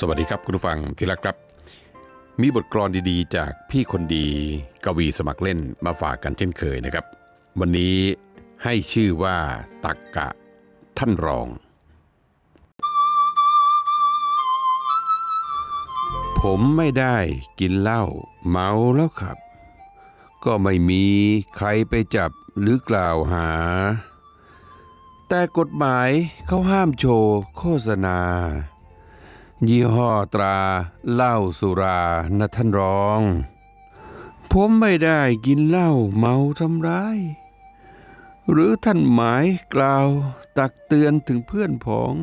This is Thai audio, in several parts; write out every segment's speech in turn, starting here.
สวัสดีครับคุณผู้ฟังที่รักครับ มีบทกลอนดีๆ จากพี่คนดีกวีสมัครเล่นมาฝากกันเช่นเคยนะครับ วันนี้ให้ชื่อว่าตักกะท่านรอง ผมไม่ได้กินเหล้าเมาแล้วครับ ก็ไม่มีใครไปจับหรือกล่าวหา แต่กฎหมายเขาห้ามโชว์โฆษณา ยี่ห้อตราเหล้าสุรานะท่านรอง ผมไม่ได้กินเหล้าเมาทำร้าย หรือท่านหมายกล่าวตักเตือนถึงเพื่อนผอง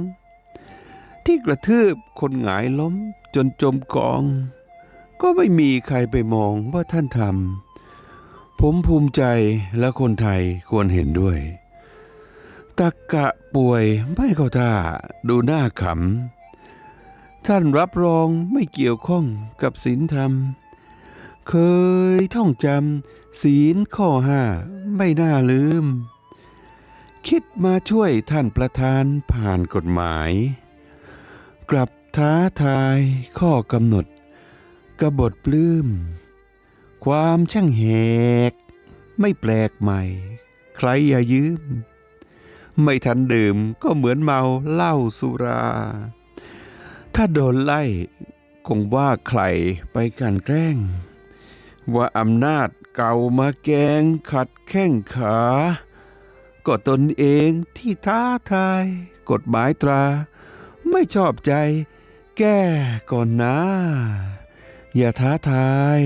ที่กระทืบคนหงายล้มจนจมกอง ก็ไม่มีใครไปมองว่าท่านทำผมภูมิใจและคนไทยควรเห็นด้วย ตักกะป่วยไม่เข้าท่าดูหน้าขำ ท่านรับรองไม่เกี่ยวข้องกับศีลธรรม เคยท่องจำศีลข้อห้าไม่น่าลืม คิดมาช่วยท่านประธานผ่านกฎหมาย กลับท้าทายข้อกำหนดกบฏปลื้ม ความช่างแหก ไม่แปลกใหม่ ใครอย่ายืม ไม่ทันดื่มก็เหมือนเมาเหล้าสุรา ถ้าโดนไล่คงว่าใครไปกันแกล้ง ว่าอำนาจเก่ามาแกงขัดแข้งขา ก็ตนเองที่ท้าทาย กฎหมายตรา ไม่ชอบใจ แก้ก่อนนะ อย่าท้าทาย